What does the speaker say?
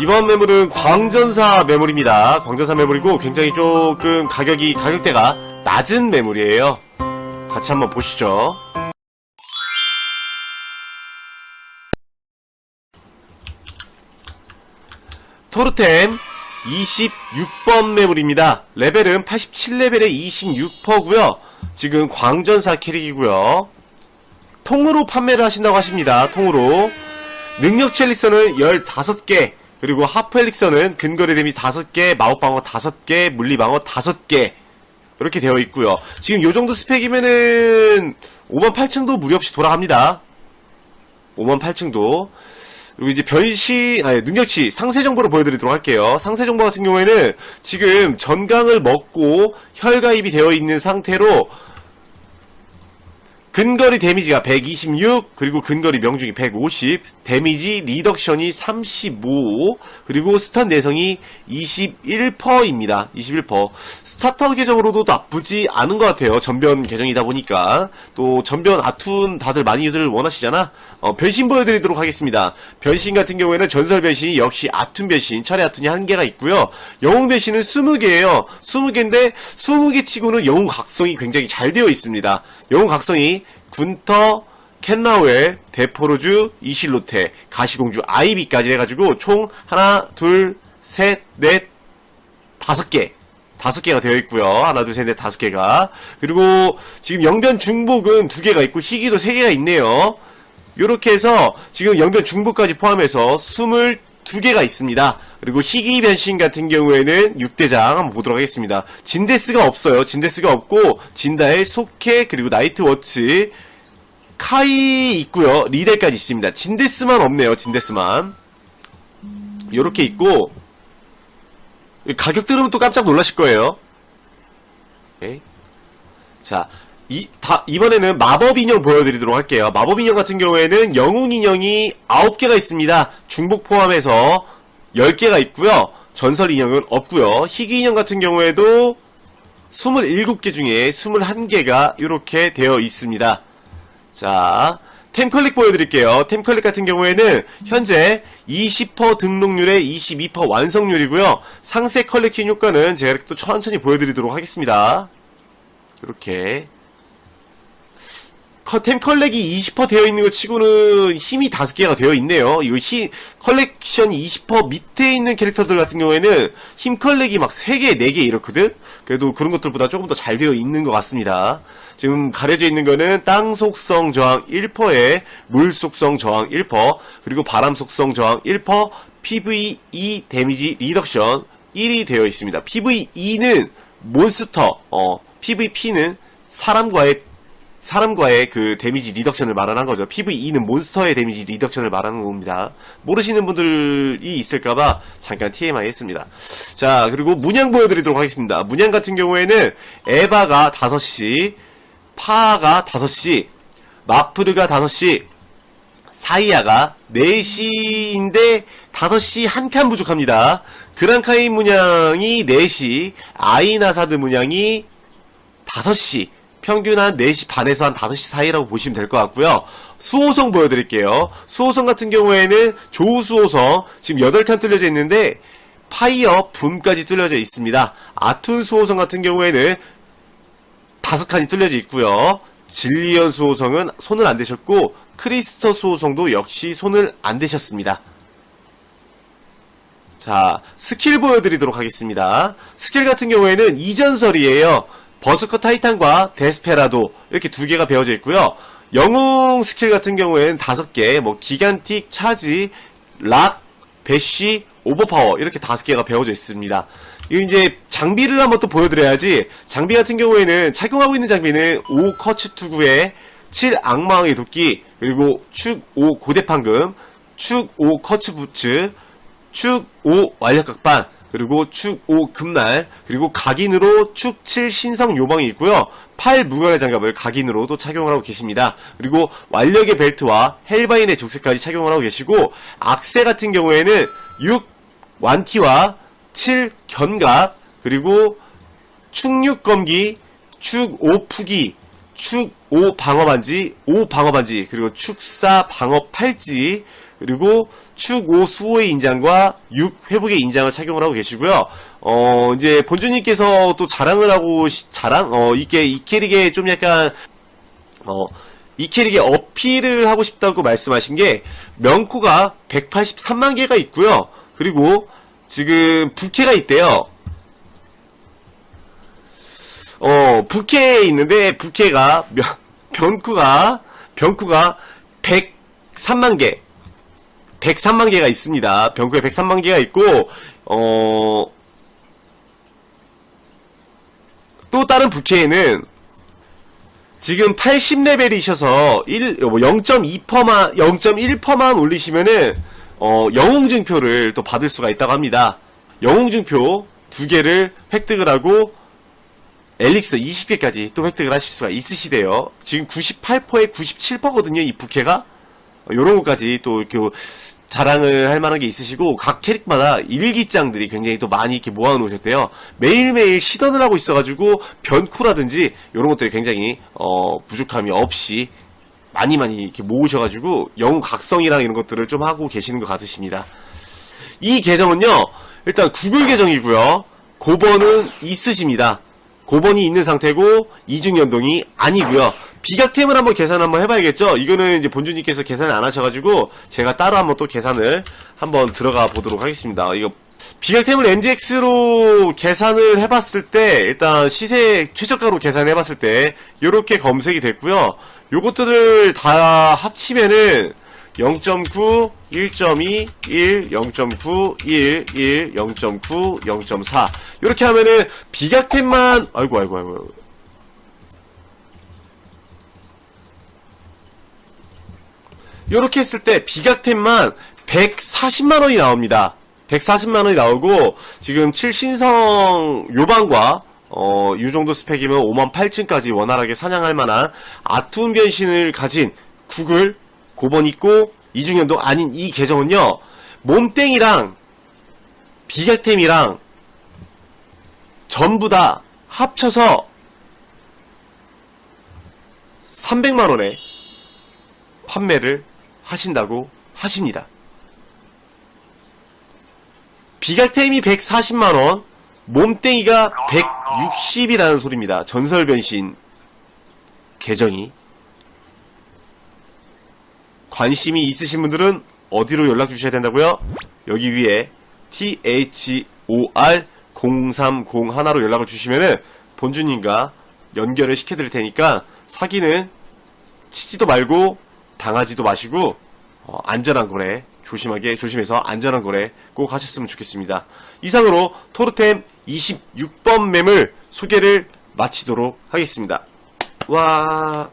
이번 매물은 광전사 매물입니다. 광전사 매물이고 굉장히 조금 가격이 가격대가 낮은 매물이에요. 같이 한번 보시죠. 토르템 26번 매물입니다. 레벨은 87레벨에 26%고요. 지금 광전사 캐릭이고요. 통으로 판매를 하신다고 하십니다. 통으로. 능력치 엘릭서는 15개, 그리고 하프 엘릭서는 근거리 데미지 5개, 마법 방어 5개, 물리 방어 5개. 이렇게 되어 있고요. 지금 요 정도 스펙이면은 5만 8층도 무리 없이 돌아갑니다. 5만 8층도. 그리고 이제 변시, 아니, 능력치, 상세 정보를 보여드리도록 할게요. 상세 정보 같은 경우에는 지금 전강을 먹고 혈가입이 되어 있는 상태로 근거리 데미지가 126, 그리고 근거리 명중이 150, 데미지 리덕션이 35, 그리고 스턴 내성이 21%입니다. 21%. 스타터 계정으로도 나쁘지 않은 것 같아요. 전변 계정이다 보니까. 또 전변 아툰 다들 많이들 원하시잖아. 어, 변신 보여드리도록 하겠습니다. 변신 같은 경우에는 전설 변신이 역시 아툰 변신, 철의 아툰이 한 개가 있고요. 영웅 변신은 20개예요. 20개인데 20개 치고는 영웅 각성이 굉장히 잘 되어 있습니다. 영웅 각성이 군터, 켄라웰, 데포로즈, 이실로테, 가시공주, 아이비까지 해가지고 총 하나, 둘, 셋, 넷, 다섯 개. 다섯 개가 되어 있고요. 하나, 둘, 셋, 넷, 다섯 개가. 그리고 지금 영변 중복은 두 개가 있고 희귀도 세 개가 있네요. 요렇게 해서 지금 영변 중복까지 포함해서 22 개가 있습니다. 그리고 희귀 변신 같은 경우에는 6대장 한번 보도록 하겠습니다. 진데스가 없어요. 진데스가 없고 진다의 속해 그리고 나이트워치 카이 있고요. 리델까지 있습니다. 진데스만 없네요. 진데스만. 요렇게 있고 가격 들으면 또 깜짝 놀라실 거예요. 오케이. 자, 이, 다, 이번에는 마법 인형 보여드리도록 할게요. 마법 인형 같은 경우에는 영웅 인형이 9개가 있습니다. 중복 포함해서 10개가 있고요. 전설 인형은 없고요. 희귀 인형 같은 경우에도 27개 중에 21개가 이렇게 되어 있습니다. 자, 템클릭 보여드릴게요. 템클릭 같은 경우에는 현재 20% 등록률에 22% 완성률이고요. 상세 컬렉팅 효과는 제가 이렇게 또 천천히 보여드리도록 하겠습니다. 이렇게 커- 템 컬렉이 20% 되어 있는 것 치고는 힘이 5개가 되어 있네요. 이거 히, 컬렉션이 20% 밑에 있는 캐릭터들 같은 경우에는 힘 컬렉이 막 3개, 4개 이렇거든? 그래도 그런 것들보다 조금 더 잘 되어 있는 것 같습니다. 지금 가려져 있는 거는 땅 속성 저항 1%에 물 속성 저항 1%, 그리고 바람 속성 저항 1%, PVE 데미지 리덕션 1이 되어 있습니다. PVE는 몬스터, 어, PVP는 사람과의 사람과의 그 데미지 리덕션을 말하는 거죠. PVE는 몬스터의 데미지 리덕션을 말하는 겁니다. 모르시는 분들이 있을까봐 잠깐 TMI 했습니다. 자, 그리고 문양 보여드리도록 하겠습니다. 문양 같은 경우에는 에바가 5시, 파가 5시, 마프르가 5시, 사이아가 4시인데 5시 한 칸 부족합니다. 그랑카인 문양이 4시, 아이나사드 문양이 5시, 평균 한 4시 반에서 한 5시 사이라고 보시면 될 것 같고요. 수호성 보여드릴게요. 수호성 같은 경우에는 조수호성 지금 8칸 뚫려져 있는데 파이어 붐까지 뚫려져 있습니다. 아툰 수호성 같은 경우에는 5칸이 뚫려져 있고요. 진리언 수호성은 손을 안 대셨고 크리스터 수호성도 역시 손을 안 대셨습니다. 자, 스킬 보여드리도록 하겠습니다. 스킬 같은 경우에는 이전설이에요. 버스커 타이탄과 데스페라도 이렇게 두 개가 배어져 있고요. 영웅 스킬 같은 경우에는 다섯 개, 뭐 기간틱, 차지, 락, 배쉬, 오버파워 이렇게 다섯 개가 배어져 있습니다. 이거 이제 장비를 한번 또 보여드려야지. 장비 같은 경우에는 착용하고 있는 장비는 5 커츠 투구에 7 악마왕의 도끼 그리고 축 5 고대판금, 축 5 커츠 부츠, 축 5 완력각반 그리고 축 5 금날 그리고 각인으로 축 7 신성 요방이 있고요. 팔 무관의 장갑을 각인으로 도 착용을 하고 계십니다. 그리고 완력의 벨트와 헬바인의 족쇄까지 착용을 하고 계시고 악세 같은 경우에는 6 완티와 7 견갑 그리고 축 6 검기 축 5 푸기 축 5 방어반지 5 방어반지 그리고 축4 방어 팔찌 그리고 축5 수호의 인장과 6 회복의 인장을 착용을 하고 계시고요. 어, 이제 본주님께서 또 자랑을 하고, 시- 자랑? 어, 이게, 이 캐릭에 좀 약간, 어, 이 캐릭에 어필을 하고 싶다고 말씀하신 게, 명코가 183만 개가 있고요. 그리고, 지금, 부캐가 있대요. 어, 부캐에 있는데, 부캐가, 면, 변쿠가, 변쿠가 103만 개. 103만 개가 있습니다. 병구에 103만 개가 있고, 어, 또 다른 부캐에는 지금 80레벨이셔서 1, 0.2%만, 0.1%만 올리시면은, 어, 영웅증표를 또 받을 수가 있다고 합니다. 영웅증표 두 개를 획득을 하고, 엘릭스 20개까지 또 획득을 하실 수가 있으시대요. 지금 98%에 97%거든요, 이 부캐가. 어, 요런 것까지 또 이렇게 자랑을 할 만한 게 있으시고 각 캐릭마다 일기장들이 굉장히 또 많이 이렇게 모아놓으셨대요. 매일매일 시전을 하고 있어가지고 변코라든지 요런 것들이 굉장히 어, 부족함이 없이 많이 많이 이렇게 모으셔가지고 영웅 각성이랑 이런 것들을 좀 하고 계시는 것 같으십니다. 이 계정은요 일단 구글 계정이고요 고번은 있으십니다 고번이 있는 상태고 이중 연동이 아니고요 비각템을 한번 계산 한번 해봐야겠죠? 이거는 이제 본주님께서 계산을 안 하셔가지고 제가 따로 한번 또 계산을 한번 들어가 보도록 하겠습니다. 이거 비각템을 NGX로 계산을 해봤을 때 일단 시세 최저가로 계산해봤을 때 이렇게 검색이 됐고요. 요것들을 다 합치면은 0.9, 1.2, 1, 0.9, 1, 1, 0.9, 0.4 이렇게 하면은 비각템만 아이고 아이고 아이고 이렇게 했을 때 비각템만 140만 원이 나옵니다. 140만 원이 나오고 지금 7신성 요방과 어, 이 정도 스펙이면 5만 8층까지 원활하게 사냥할 만한 아툰 변신을 가진 구글 고번 있고 이중연동 아닌 이 계정은요 몸땡이랑 비각템이랑 전부 다 합쳐서 300만 원에 판매를 하신다고 하십니다. 비각템이 140만원, 몸땡이가 160이라는 소리입니다. 전설 변신 계정이. 관심이 있으신 분들은 어디로 연락 주셔야 된다고요? 여기 위에 THOR 0301로 연락을 주시면은 본주님과 연결을 시켜드릴 테니까 사기는 치지도 말고 당하지도 마시고 어, 안전한 거래 조심하게 조심해서 안전한 거래 꼭 하셨으면 좋겠습니다. 이상으로 토르템 26번 매물 소개를 마치도록 하겠습니다. 와